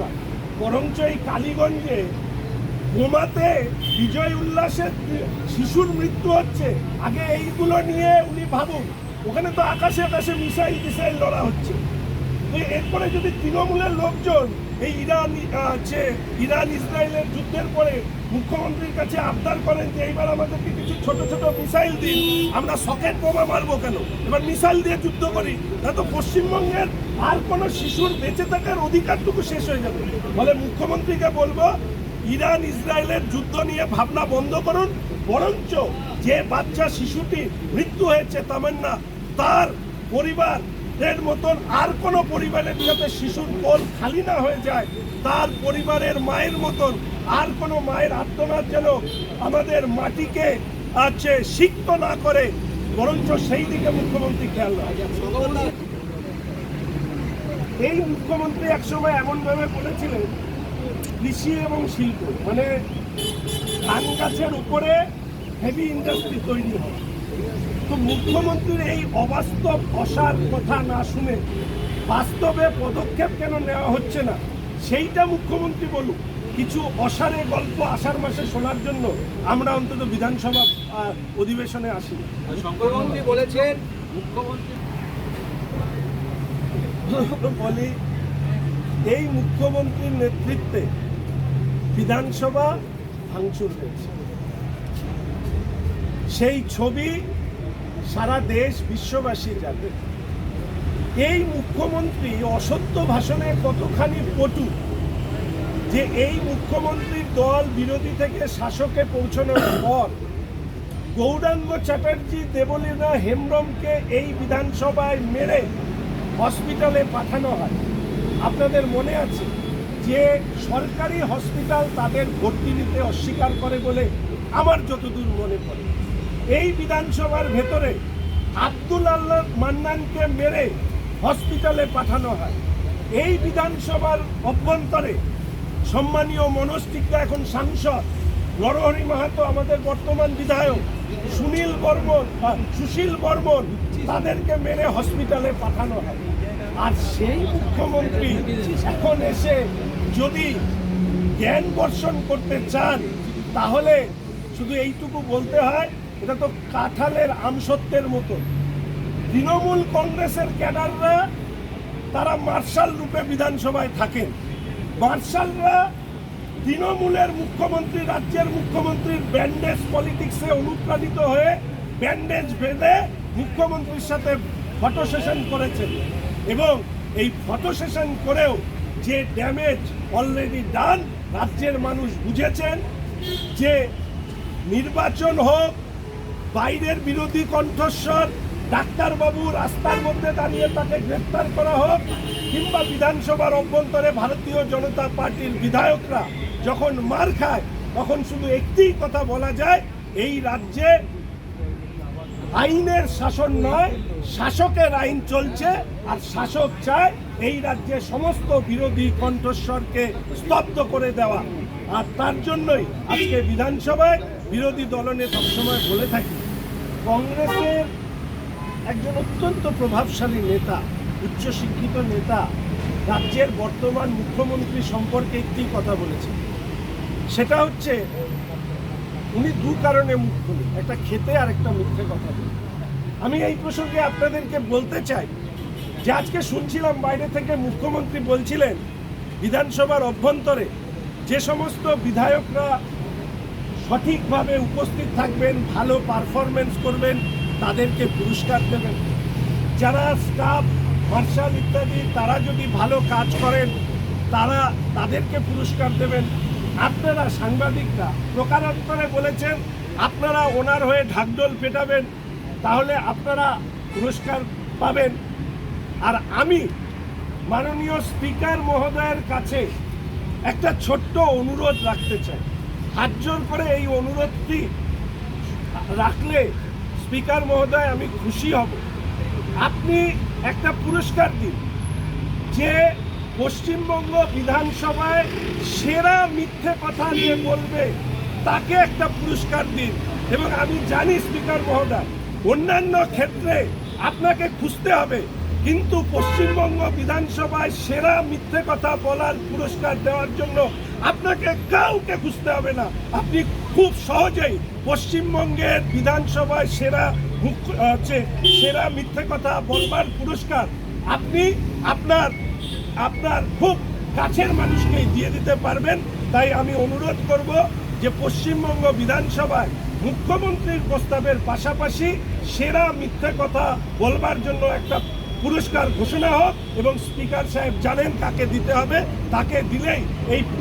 বিষয় বরঞ্চ এই কালীগঞ্জে বোমাতে বিজয় উল্লাসের শিশুর মৃত্যু হচ্ছে, আগে এইগুলো নিয়ে উনি ভাবুন। ওখানে তো আকাশে আকাশে মিসাইল টিসাইল লড়া হচ্ছে। এরপরে যদি তৃণমূলের লোকজন এই ইরান যে ইরান ইসরায়েলের যুদ্ধের পরে মুখ্যমন্ত্রীর কাছে আবদার করেন যে এইবার আমাদেরকে কিছু ছোট ছোট মিসাইল দিন, আমরা সকেট বোমা মারবো কেন? এবার মিসাইল দিয়ে যুদ্ধ করি, তা তো পশ্চিমবঙ্গের আর কোনো শিশুর বেঁচে থাকার অধিকারটুকু শেষ হয়ে যাবে। ফলে মুখ্যমন্ত্রীকে বলব, ইরান ইসরায়েলের যুদ্ধ নিয়ে ভাবনা বন্ধ করুন, বরঞ্চ যে বাচ্চা শিশুটি মৃত্যু হয়েছে তামান্না, তার পরিবার এর মতন আর কোনো পরিবারের যাতে শিশুর কোল খালি না হয়ে যায়, তার পরিবারের মায়ের মতন আর কোনো মায়ের আত্মনাদ যেন আমাদের মাটিকে আছে সিক্ত না করে, বরঞ্চ সেই দিকে মুখ্যমন্ত্রী খেয়াল এই মুখ্যমন্ত্রী একসময় এমনভাবে বলেছিলেন, কৃষি এবং শিল্প মানে ধান গাছের উপরে হেভি ইন্ডাস্ট্রি তৈরি হয়। তো মুখ্যমন্ত্রীর এই অবাস্তব অসার কথা না শুনে বাস্তবে পদক্ষেপ কেন নেওয়া হচ্ছে না? সেইটা মুখ্যমন্ত্রী বলুক। কিছু অসারে গল্প আষাঢ় মাসে শোনার জন্য আমরা অন্তত বিধানসভা অধিবেশনে আসি। মুখ্যমন্ত্রী বলেছেন মুখ্যমন্ত্রী বলি এই মুখ্যমন্ত্রীর নেতৃত্বে বিধানসভা ভাঙচুর হয়েছে। সেই ছবি সারা দেশ বিশ্ববাসী জানে। এই মুখ্যমন্ত্রী অসত্য ভাষণে কতখানি পটু যে এই মুখ্যমন্ত্রীর দল বিরোধী থেকে শাসকে পৌঁছানোর পর গৌরাঙ্গ চ্যাটার্জি, দেবলীনা হেমব্রমকে এই বিধানসভায় মেরে হসপিটালে পাঠানো হয়। আপনাদের মনে আছে যে সরকারি হসপিটাল তাদের ভর্তি নিতে অস্বীকার করে বলে আমার যতদূর মনে পড়ে? এই বিধানসভার ভেতরে আব্দুল আল্লাহ মান্নানকে মেরে হসপিটালে পাঠানো হয়। এই বিধানসভার অভ্যন্তরে সম্মানীয় মনস্টিকা এখন সাংসদ। নরহরি মাহাতো আমাদের বর্তমান বিধায়ক সুনীল বর্মন সুশীল বর্মন তাদেরকে মেরে হসপিটালে পাঠানো হয়। আর সেই মুখ্যমন্ত্রী এখন এসে যদি জ্ঞান বর্ষণ করতে চান, তাহলে শুধু এইটুকু বলতে হয় এটা তো কাঁঠালের আমসত্বের মতো। তৃণমূল কংগ্রেসের ক্যাডাররা তারা মার্শাল রূপে বিধানসভায় থাকেন। মার্শালরা তৃণমূলের মুখ্যমন্ত্রী, রাজ্যের মুখ্যমন্ত্রীর ব্যান্ডেজ পলিটিক্সে অনুপ্রাণিত হয়ে ব্যান্ডেজ বেঁধে মুখ্যমন্ত্রীর সাথে ফটো সেশন করেছেন। এবং এই ফটো সেশন করেও যে ড্যামেজ অলরেডি ডান রাজ্যের মানুষ বুঝেছেন যে নির্বাচন হোক বাইরের বিরোধী কণ্ঠস্বর ডাক্তারবাবু রাস্তার মধ্যে দাঁড়িয়ে তাকে গ্রেপ্তার করা হোক, কিংবা বিধানসভার অভ্যন্তরে ভারতীয় জনতা পার্টির বিধায়করা যখন মার খায়, তখন শুধু একটিই কথা বলা যায়, এই রাজ্যে আইনের শাসন নয়, শাসকের আইন চলছে, আর শাসক চায় এই রাজ্যে সমস্ত বিরোধী কণ্ঠস্বরকে স্তব্ধ করে দেওয়া। আর তার জন্যই আজকে বিধানসভায় বিরোধী দলনে সবসময় বলে থাকি কংগ্রেসের একজন অত্যন্ত প্রভাবশালী নেতা, উচ্চশিক্ষিত নেতা, রাজ্যের বর্তমান মুখ্যমন্ত্রী সম্পর্কে একটি কথা বলেছেন। সেটা হচ্ছে, উনি দু কারণে মুখ খুলেন একটা খেতে আর একটা মিথ্যে কথা বলে। আমি এই প্রসঙ্গে আপনাদেরকে বলতে চাই যে আজকে শুনছিলাম বাইরে থেকে মুখ্যমন্ত্রী বলছিলেন, বিধানসভার অভ্যন্তরে যে সমস্ত বিধায়করা সঠিকভাবে উপস্থিত থাকবেন, ভালো পারফরমেন্স করবেন, তাদেরকে পুরস্কার দেবেন। যারা স্টাফ মার্শাল ইত্যাদি, তারা যদি ভালো কাজ করেন, তারা তাদেরকে পুরস্কার দেবেন। আপনারা সাংবাদিকরা প্রকারান্তরে বলেছেন, আপনারা ওনার হয়ে ঢাকডোল পেটাবেন, তাহলে আপনারা পুরস্কার পাবেন। আর আমি মাননীয় স্পিকার মহোদয়ের কাছে একটা ছোট্ট অনুরোধ রাখতে চাই। হাত জোর করে এই অনুরোধটি রাখলে স্পিকার মহোদয় আমি খুশি হব। আপনি একটা পুরস্কার দিন, যে পশ্চিমবঙ্গ বিধানসভায় সেরা মিথ্যে কথা নিয়ে বলবে, তাকে একটা পুরস্কার দিন। এবং আমি জানি স্পিকার মহোদয়, অন্যান্য ক্ষেত্রে আপনাকে খুঁজতে হবে। কিন্তু পশ্চিমবঙ্গ বিধানসভায় সেরা মিথ্যে কথা বলার পুরস্কার দেওয়ার জন্য আপনাকে কাউকে খুঁজতে হবে না। আপনি খুব সহজেই পশ্চিমবঙ্গের বিধানসভায় সেরা হচ্ছে সেরা মিথ্যে কথা বলবার পুরস্কার আপনি আপনার আপনার খুব কাছের মানুষকেই দিয়ে দিতে পারবেন। তাই আমি অনুরোধ করব যে পশ্চিমবঙ্গ বিধানসভায় মুখ্যমন্ত্রীর প্রস্তাবের পাশাপাশি সেরা মিথ্যে কথা বলবার জন্য একটা পুরস্কার ঘোষণা হোক এবং স্পিকার সাহেব জানেন কাকে দিতে হবে তাকে দিলেই এই